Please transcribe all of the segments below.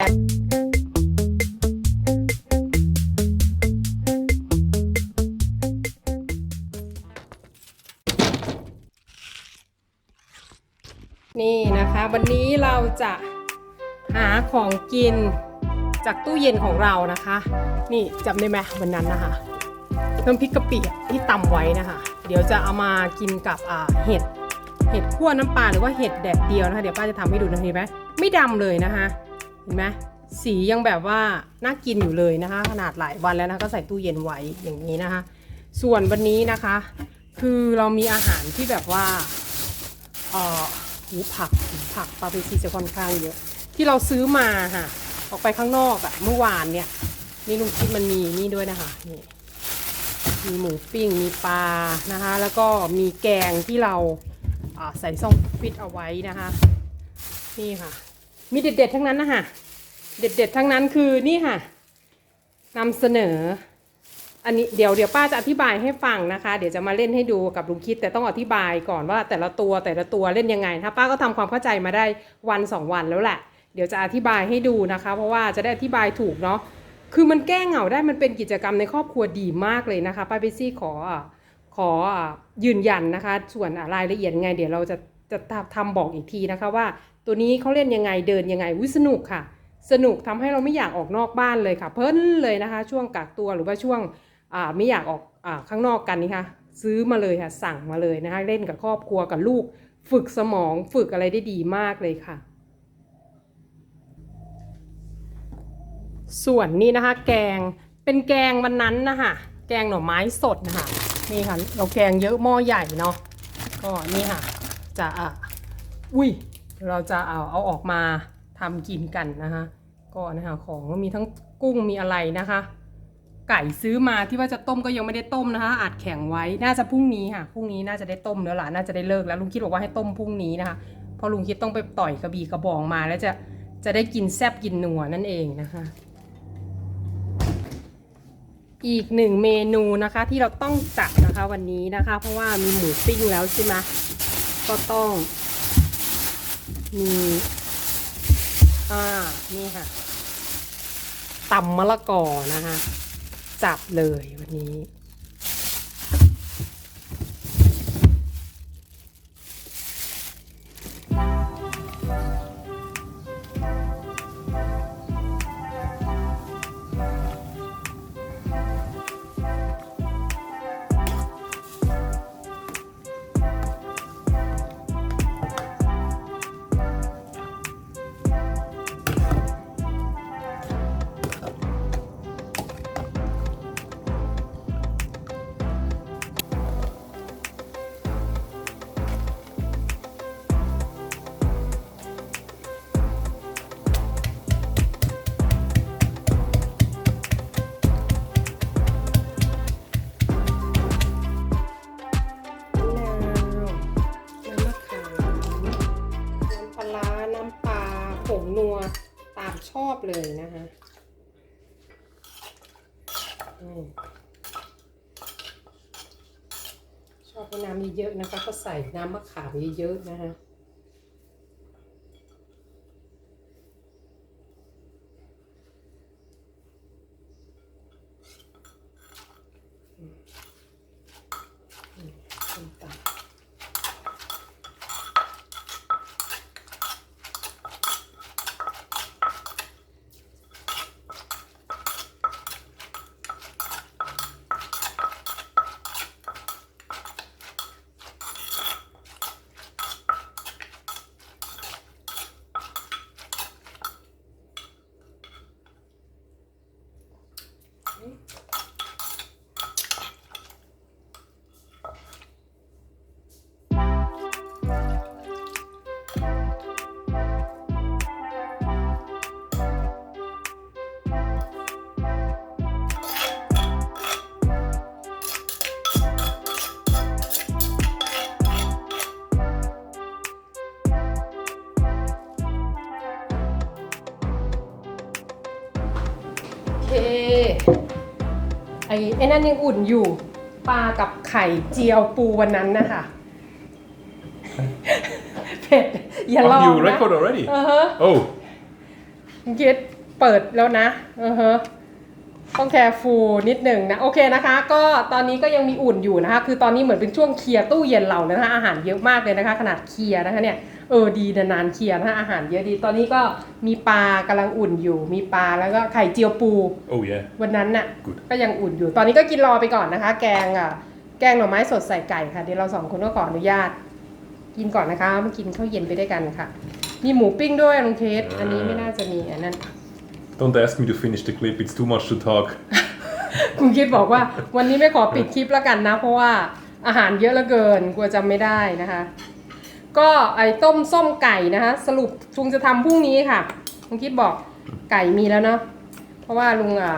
นี่นะคะ วันนี้เราจะหาของกินจากตู้เย็นของเรานะคะ นี่จำได้ไหมวันนั้นนะคะน้ำพริกกะปิที่ตำไว้นะคะ เดี๋ยวจะเอามากินกับอ่าเห็ดเห็ดขั่วน้ำปลาหรือว่าเห็ดแดดเดียวนะคะ เดี๋ยวป้าจะทำให้ดูนะเห็นไหมไม่ดำเลยนะคะ ห็นไหมสียังแบบว่าน่ากินอยู่เลยนะคะ ขนาดหลายวันแล้วนะคะก็ใส่ตู้เย็นไว้อย่างนี้นะคะ ส่วนวันนี้นะคะ คือเรามีอาหารที่แบบว่าเอ่อหูผักหูผักปาเปซีจะค่อนข้างเยอะ ที่เราซื้อมาค่ะ ออกไปข้างนอกอะเมื่อวานเนี่ยนี่ลุงคิดมันมีนี่ด้วยนะคะนี่มีหมูปิ้งมีปลานะคะ แล้วก็มีแกงที่เราอ่าใส่ซ่องฟิตเอาไว้นะคะ นี่ค่ะ มีเด็ดๆทั้งนั้นนะคะเด็ดๆทั้งนั้นคือนี่ค่ะนำเสนอ อันนี้เดี๋ยวเดี๋ยวป้าจะอธิบายให้ฟังนะคะ เดี๋ยวจะมาเล่นให้ดูกับลุงคิด แต่ต้องอธิบายก่อนว่าแต่ละตัวแต่ละตัวเล่นยังไงถ้าป้าก็ทำความเข้าใจมาได้วันสองวันแล้วแหละ เดี๋ยวจะอธิบายให้ดูนะคะ เพราะว่าจะได้อธิบายถูกเนาะคือมันแก้เหงาได้มันเป็นกิจกรรมในครอบครัวดีมากเลยนะคะป้าเบซี่ขอขอยืนยันนะคะ ส่วนอะรายละเอียดยังไง เดี๋ยวเราจะจะทำบอกอีกทีนะคะว่า ตัวนี้เขาเล่นยังไงเดินยังไงวิสนุกค่ะ สนุกทำให้เราไม่อยากออกนอกบ้านเลยค่ะ เพลินเลยนะคะ ช่วงกักตัวหรือว่าช่วงไม่อยากออกอข้างนอกกันนี่ค่ะซื้อมาเลยค่ะ สั่งมาเลยนะคะเล่นกับครอบครัวกับลูก ฝึกสมองฝึกอะไรได้ดีมากเลยค่ะ ส่วนนี้นะคะ แกงเป็นแกงวันนั้นนะคะแกงหน่อไม้สดนะคะนี่ค่ะ เราแกงเยอะหม้อใหญ่เนาะก็นี่ค่ะ จะอะอุ้ย เราจะเอาเอาออกมาทำกินกันนะคะก็นะคะของมีทั้งกุ้งมีอะไรนะคะ ไก่ซื้อมาที่ว่าจะต้มก็ยังไม่ได้ต้มนะคะอัดแข็งไว้น่าจะพรุ่งนี้ค่ะพรุ่งนี้น่าจะได้ต้มแล้วล่ะน่าจะได้เลิกแล้วลุงคิดบอกว่าให้ต้มพรุ่งนี้นะคะเพราะลุงคิดต้องไปต่อยกระบี่กระบองมาแล้วจะจะได้กินแซบกินนัวนั่นเองนะคะ อีกหนึ่งเมนูนะคะที่เราต้องจัดนะคะวันนี้นะคะ เพราะว่ามีหมูปิ้งแล้วใช่ไหมก็ต้อง มีอ่า นี่ค่ะตำมะละกอนะคะ จับเลยวันนี้น้ อบเลยนะคะอชอบให้น้ำเยอะๆนะคะก็ใส่น้ำมะขามเยอะๆนะคะ เค ไอ้ไอ้นั่นยังอุ่นอยู่ ปลากับไข่เจียวปูวันนั้นนะคะเผ็ดอย่าลอง Oh, you นะ record already? เออฮะ Oh, คุณคิดเปิดแล้วนะเออฮะต้องแคร์ฟูลนิดหนึ่งนะโอเคนะคะ ก็ตอนนี้ก็ยังมีอุ่นอยู่นะคะ คือตอนนี้เหมือนเป็นช่วงเคลียร์ตู้เย็นเรานะคะอาหารเยอะมากเลยนะคะ ขนาดเคลียร์นะคะเนี่ย เออดีนานๆเคลียร์นะคะอาหารเยอะดี ตอนนี้ก็มีปลากำลังอุ่นอยู่ มีปลาแล้วก็ไข่เจียวปู Oh yeah. วันนั้นน่ะ Good. ก็ยังอุ่นอยู่ ตอนนี้ก็กินรอไปก่อนนะคะ แกงอะ แกงหน่อไม้สดใส่ไก่ค่ะ เดี๋ยวเราสองคนก็ขออนุญาต กินก่อนนะคะมากินข้าวเย็นไปด้วยกันค่ะ มีหมูปิ้งด้วยลุงเคสอันนี้ไม่น่าจะมีอันนั้น Don't ask me to finish the clip. It's too much to talk. คุณคิดบอกว่าวันนี้ไม่ขอปิดคลิปแล้วกันนะ เพราะว่าอาหารเยอะเหลือเกินกลัวจำไม่ได้นะคะ ก็ไอ้ต้มส้มไก่นะคะสรุปลุงจะทำพรุ่งนี้ค่ะลุงคิดบอกไก่มีแล้วเนาะเพราะว่าลุงอะ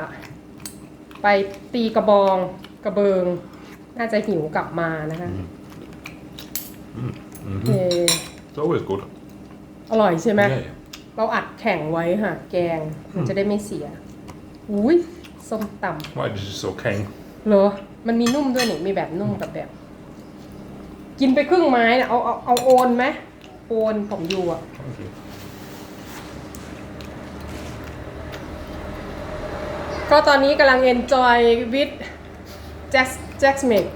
ไปตีกระบองกระเบิง น่าจะหิวกลับมานะคะเออ It's always good. อร่อยใช่ไหม Yeah, yeah. เราอัดแข่งไว้ค่ะ แกงมันจะได้ไม่เสีย อุ้ยส้มตำ Why this is so kang? เหรอ มันมีนุ่มด้วยนี่ มีแบบนุ่มกับแบบ กินไปครึ่งไม้นะเอาเอาเอาโอนไหมโอนผมอยู่อะ Thank you. ก็ตอนนี้กำลัง enjoy with Jack Jack Smith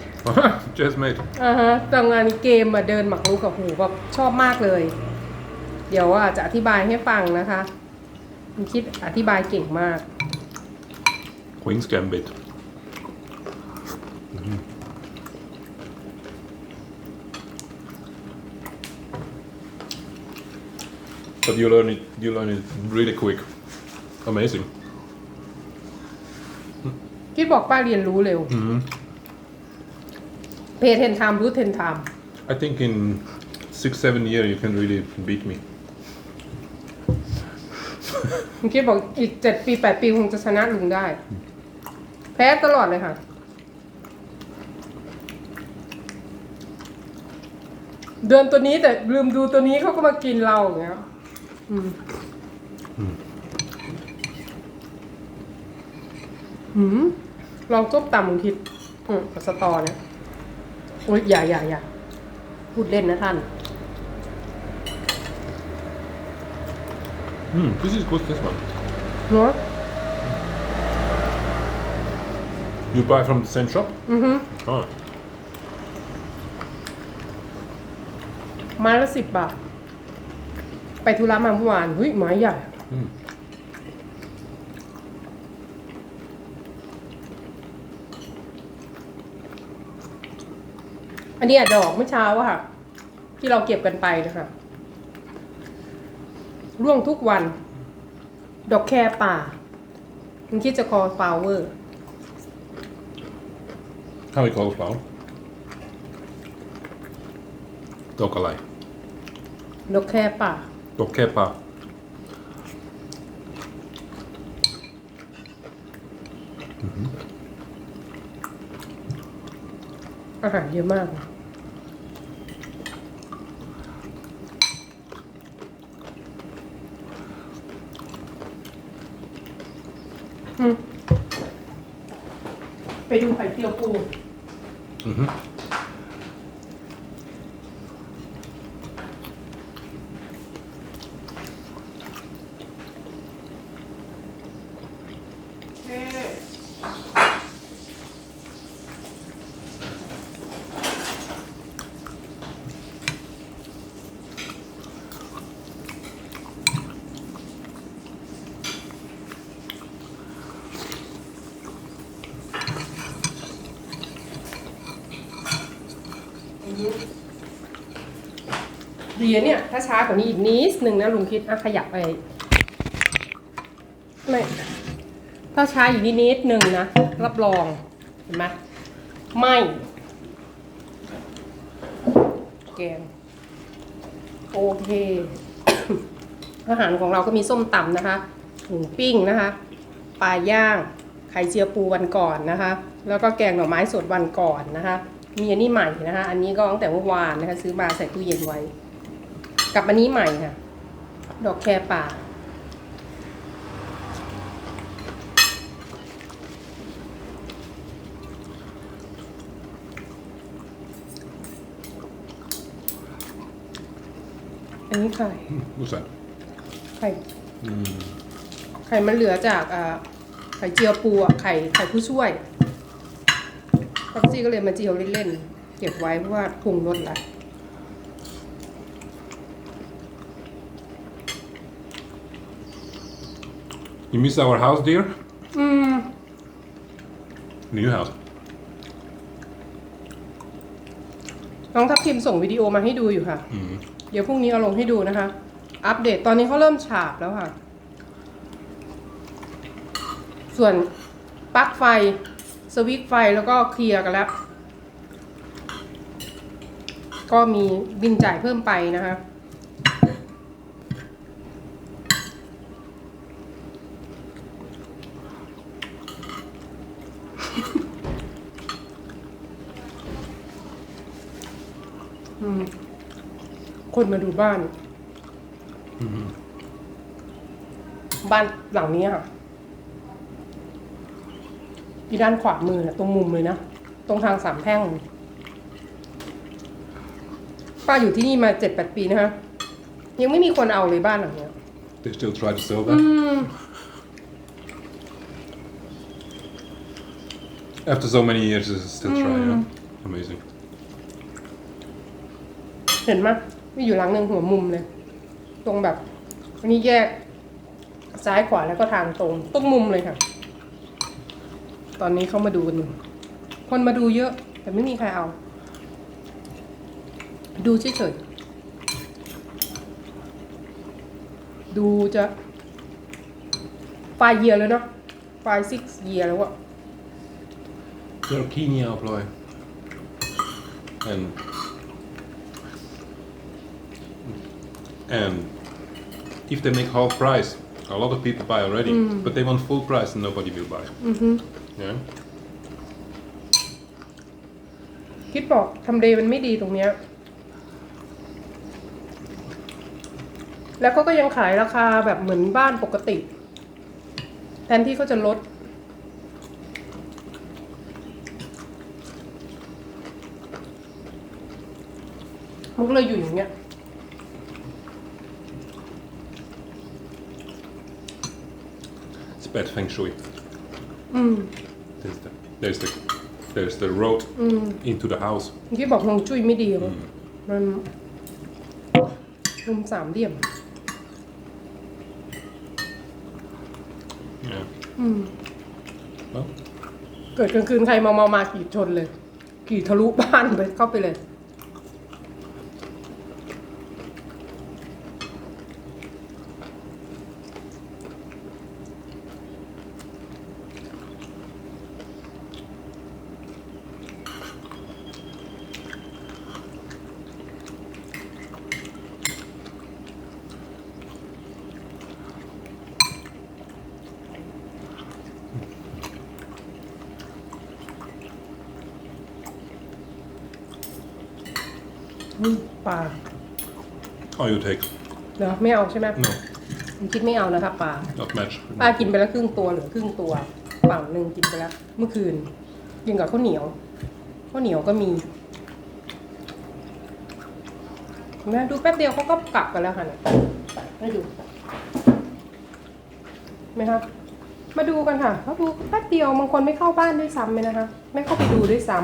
Just made. อ่าฮะตอนงานเกมมาเดินหมักรุกกับหูแบบชอบมากเลย เดี๋ยวอะจะอธิบายให้ฟังนะคะ มันคิดอธิบายเก่งมาก Queen's Gambit. But you learn it. You learn it really quick. Amazing. คิดบอกป้าเรียนรู้เร็ว Mhm. เพย์เทนไทม์รู้เทนไทม์ I think in six, seven years you can really beat me. คุณคิดบอกอีกเจ็ดปีแปดปีคงจะชนะลุงได้ แพ้ตลอดเลยค่ะ เดินตัวนี้แต่ลืมดูตัวนี้เขาก็มากินเราอย่างเงี้ย อืมอืมลองต้มตำมึงคิดอืมกับสตอเนี่ยโอ้ยอย่าอย่าอย่าพูดเล่นนะท่าน Mm, this is good. This one. เนาะ You buy from the same shop? อือฮึ Oh. ไม้ละสิบบาท ไปธุระมาเมื่อวานเฮ้ยไม้ใหญ่อืมอันนี้อะดอกเมื่อเช้าอะค่ะ ที่เราเก็บกันไปนะคะร่วงทุกวัน ดอกแครป่ามันคิดจะคอฟลาวเวอร์ How we call flower? Dokalai. ดอกแค รป่า Dokepa. อาหารเยอะมากนะอืมไปดูไข่เจียวปู ดีอะเนี่ย ถ้าช้ากว่านี้อีกนิดนึงนะลุงคิดอะขยับไปไม่ถ้าช้าอีกนิดนิดนึงนะรับรองเห็นไหมไม่แกงโอเค อาหารของเราก็มีส้มตำนะคะหมูปิ้งนะคะปลาย่างไข่เจียวปูวันก่อนนะคะ แล้วก็แกงหน่อไม้สดวันก่อนนะคะมีอันนี้ใหม่นะคะ อันนี้ก็ตั้งแต่เมื่อวานนะคะ ซื้อมาใส่ตู้เย็นไว้ กับอันนี้ใหม่ค่ะ ดอกแครป่า อันนี้ไข่ What's that? ไข่ไข่มันเหลือจากอ่าไข่เจียวปูอะไข่ไข่ผู้ช่วยป๊อปซี่ก็เลยมาเจียวเล่นๆ เก็บไว้เพราะว่าปรุงรสละ You miss our house, dear? อืม New house. น้องทัพทิมส่งวิดีโอมาให้ดูอยู่ค่ะ Mm. เดี๋ยวพรุ่งนี้เอาลงให้ดูนะคะ อัปเดตตอนนี้เขาเริ่มฉาบแล้วค่ะ ส่วนปลั๊กไฟ สวิตช์ไฟแล้วก็เคลียร์กันแล้ว ก็มีบินจ่ายเพิ่มไปนะคะ คนมาดูบ้านบ้านหลังนี้ค่ะที่ด้านขวามือนะตรงมุมเลยนะ ตรงทางสามแพร่ง ป้าอยู่ที่นี่มาเจ็ดแปดปีนะคะยังไม่มีคนเอาเลยบ้านหลังเนี้ย They still try to sell อื that. ม After so many years, they still try. Mm. Yeah? Amazing. เห็นไหมย มีอยู่หลังหนึ่งหัวมุมเลย ตรงแบบอันนี้แยกซ้ายขวาแล้วก็ทางตรงตรงมุมเลยค่ะ ตอนนี้เขามาดูกันอยู่คนมาดูเยอะ แต่ไม่มีใครเอา ดูเฉยๆดูจะไฟเยียแล้วเนาะไฟซิกเยียแล้วอะ Zucchini apply. And and if they make half price, a lot of people buy already, but they want full price and nobody will buy. อือฮึ Yeah. คิดบอกทำเลมันไม่ดีตรงเนี้ย แล้วก็ก็ยังขายราคาแบบเหมือนบ้านปกติ แทนที่เขาจะลดมันก็เลยอยู่อย่างเงี้ย bad feng shui. อืม There's the there's the there's the road อืม into the house. เมื่อกี้บอกฮวงจุ้ยไม่ดีหรอมันมุมสามเหลี่ยม Yeah. อืม Well, เกิดกลางคืนใครมาเมามาขี่ชนเลยขี่ทะลุบ้านไปเข้าไปเลย อืมปลา oh, you take เหรอไม่เอาใช่ไหม no, ผมคิดไม่เอานะคะปลา not match. ป้ากินไปแล้วครึ่งตัวเหลือครึ่งตัวฝั่งหนึ่งกินไปแล้ว เมื่อคืนกินกับข้าวเหนียวข้าวเหนียวก็มีเห็นไหมดูแป๊บเดียวเขาก็กลับกันแล้วค่ะเนี่ยให้ดูไหมครับ มาดูกันค่ะเขาดูแป๊บเดียวบางคนไม่เข้าบ้านด้วยซ้ำเลยนะคะ ไม่เข้าไปดูด้วยซ้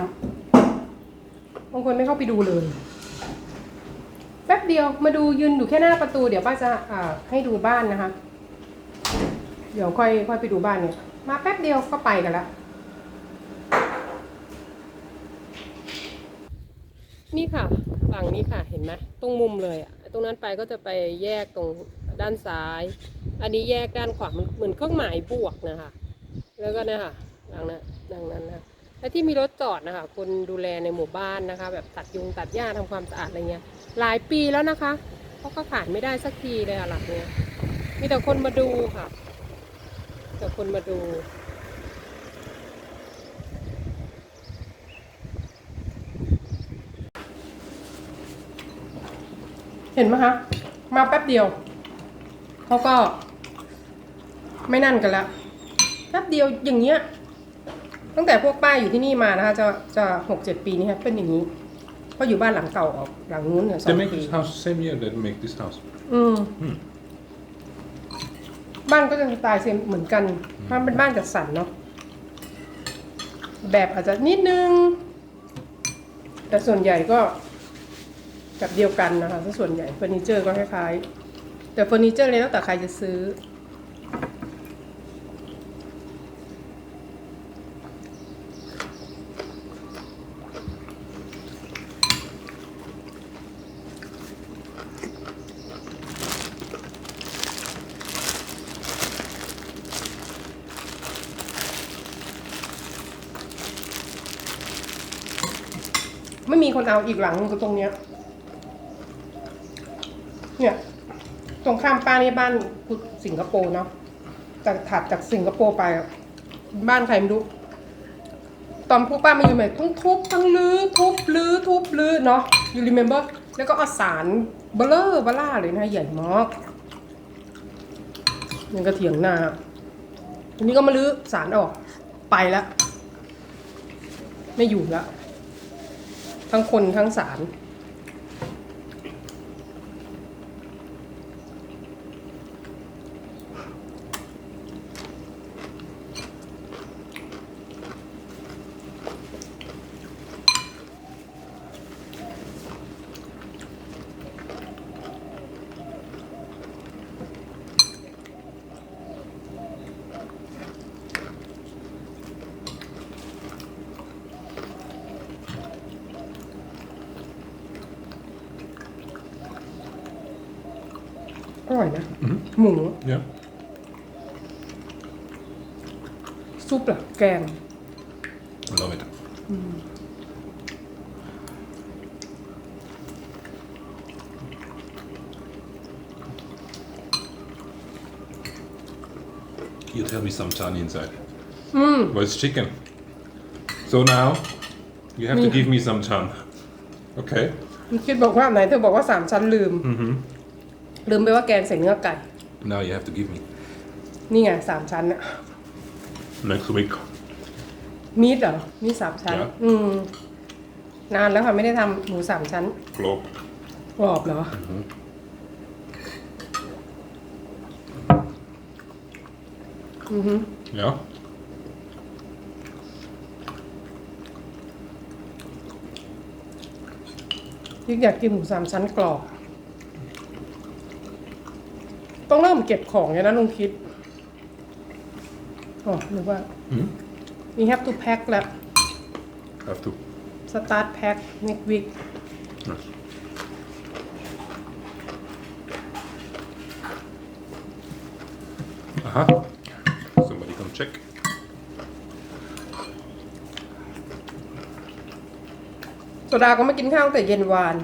ำบางคนไม่เข้าไปดูเลยแป๊บ เดียวมาดูยืนอยู่แค่หน้าประตูเดี๋ยวป้าจะอ่าให้ดูบ้านนะคะ เดี๋ยวค่อยค่อยไปดูบ้านเนี่ยมาแป๊บเดียวก็ไปกันแล้วนี่ค่ะฝั่งนี้ค่ะเห็นไหมตรงมุมเลยอะตรงนั้นไปก็จะไปแยกตรงด้านซ้าย อันนี้แยกด้านขวามันเหมือนเครื่องหมายบวกนะคะ แล้วก็เนี่ยค่ะดังนั้นดังนั้นนะ และที่มีรถจอดนะคะคนดูแลในหมู่บ้านนะคะ แบบตัดยุงตัดหญ้าทำความสะอาดอะไรเงี้ย หลายปีแล้วนะคะเขาก็ขายไม่ได้สักทีเลยอะหลังเนี้ยมีแต่คนมาดูค่ะ แต่คนมาดูเห็นไหมคะ มาแป๊บเดียว เขาก็ไม่นั่นกันแล้วแป๊บเดียวอย่างเงี้ย ตั้งแต่พวกป้าอยู่ที่นี่มานะคะจะจะหกเจ็ดปีนี้ค่ะเป็นอย่างนี้เพราะอยู่บ้านหลังเก่าออกหลังนู้นเนี่ยสอ They ง make ปี this house the same year they make this house. อืม Hmm. บ้านก็จะสไตล์เซมเหมือนกันบ้านเป็นบ้านจัดสรรเนาะแบบอาจจะนิดนึง แต่ส่วนใหญ่ก็แบบเดียวกันนะคะถ้าส่วนใหญ่เฟอร์นิเจอร์ก็คล้ายๆ แต่เฟอร์นิเจอร์เลยแล้วแต่ใครจะซื้อ ไม่มี คนเอาอีกหลังก็ตรงเนี้ย เนี่ย ตรงข้ามป้านี่บ้านพุทธสิงคโปร์เนาะจากถัดจากสิงคโปร์ไป บ้านใครไม่รู้ตอนพวกป้ามาอยู่ใหม่ต้องทุบทั้งรื้อทุบรื้อทุบรื้อเนาะ you remember แล้วก็เอาสารเบลเลอร์เบล่าเลยนะใหญ่มากยังกระเถียงนาทีนี้ก็มาลื้อสารออกไปแล้ว ไม่อยู่แล้ว ทั้งคนทั้งสาร อร่อยนะ หมู Yeah. ซุปเหรอแกง I love it. You tell me some chani inside. อืม Well, it's chicken. So now you have to Me. give me some chan. Okay. มันคิดบอกว่าไหนเธอบอกว่าสามชั้นลืม Mm-hmm. ลืมไปว่าแกงใส่เนื้อไก่ Now you have to give me นี่ไงสามชั้น อะ next week. มีดเหรอ มีสามชั้นครับอืม นานแล้วค่ะไม่ได้ทำหมูสามชั้น Glob. กรอบเหรอ อือฮึ Yeah. ยิ่งอยากกินหมูสามชั้นกรอบ ต้องเริ่มเก็บของเลยนะลุงคิด อ๋อหรือว่า Mm. we have to pack แล้ว Have to. start pack next week Yes. Aha. Somebody come check. โซดาก็ไม่กินข้าวตั้งแต่เย็นวาน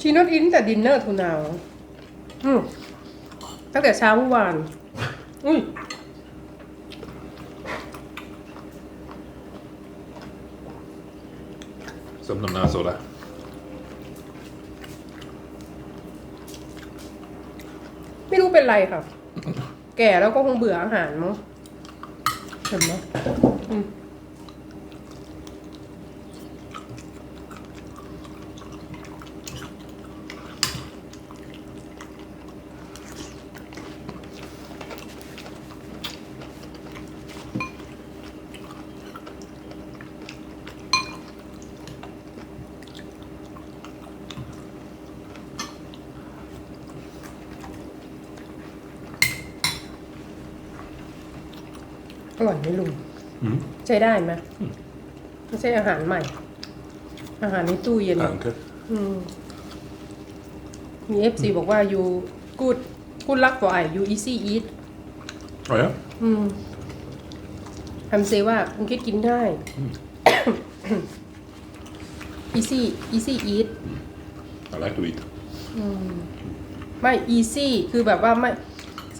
ชีนอตอินแต่ดินเน อร์ทูนาวอืมตั้งแต่เช้าเมื่อวาน อุ้ย Some namna soda. ไม่รู้เป็นไรค่ะ แก่แล้วก็คงเบื่ออาหารมั้งเห็นไหมอืม อร่อยไหมลุง Mm. ใช้ได้ไหมไม่ใช่อาหารใหม่ อาหารในตู้เย็น Danke. อืมมีเอฟซีบอกว่า you good good luck for I you easy eat Oh ja? อืมทำเซว่าคุณคิดกินได้ easy easy eat I like to eat. ไม่ easy คือแบบว่าไม่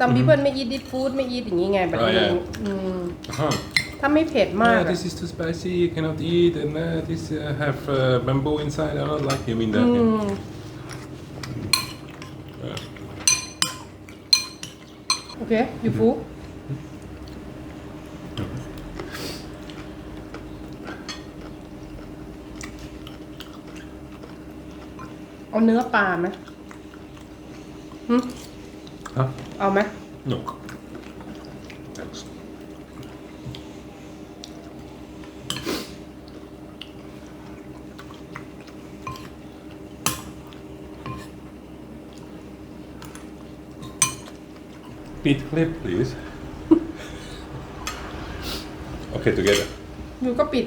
some people ไม่ eat this food ไม่ eat อย่างนี้ไงแบบอ๋อนี้ yeah. อืม Aha. ถ้าไม่เผ็ดมาก Yeah, อะ this is too spicy. You cannot eat, and uh, this uh, have uh, bamboo inside. I don't like. You mean that? อื yeah. ม Yeah. โอเค you full อเอาเนื้อปลาไหมหึ Huh? เอาไหม No. Thanks. Beat clip, please. okay, together. อยู่ก็ปิด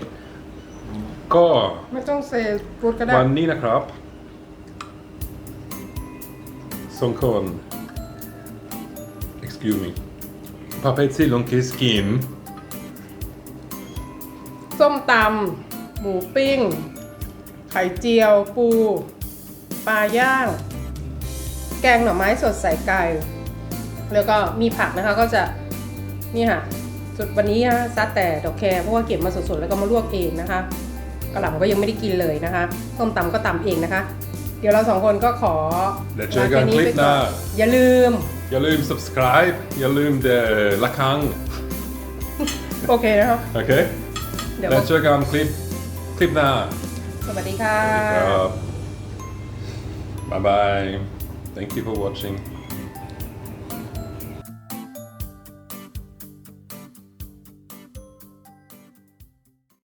ก็ไม่ต้องเซฟูดก็ได้ วันนี้นะครับสองคน excuse me พาไปที่ลงคิสกินส้มตำหมูปิ้ง ไข่เจียว ปู ปลาย่าง แกงหน่อไม้สดใส่ไก่ แล้วก็มีผักนะคะก็จะนี่ค่ะสุดวันนี้นะซัดแต่ดอกแครเพราะว่าเก็บมาสดๆแล้วก็มาลวกเองนะคะกระหล่ำก็ยังไม่ได้กินเลยนะคะส้มตำก็ตำเองนะคะ เดี๋ยวเราสองคนก็ขอแล้วเจอกันลาแค่คลิปไปหน้า อย่าลืม อย่าลืม subscribe อย่าลืม the ละครังโอเคนะคะโอเคเดี๋ยวแล้วเจอกันคลิปคลิปหน้าสวัสดีค่ะ ครับ bye bye thank you for watching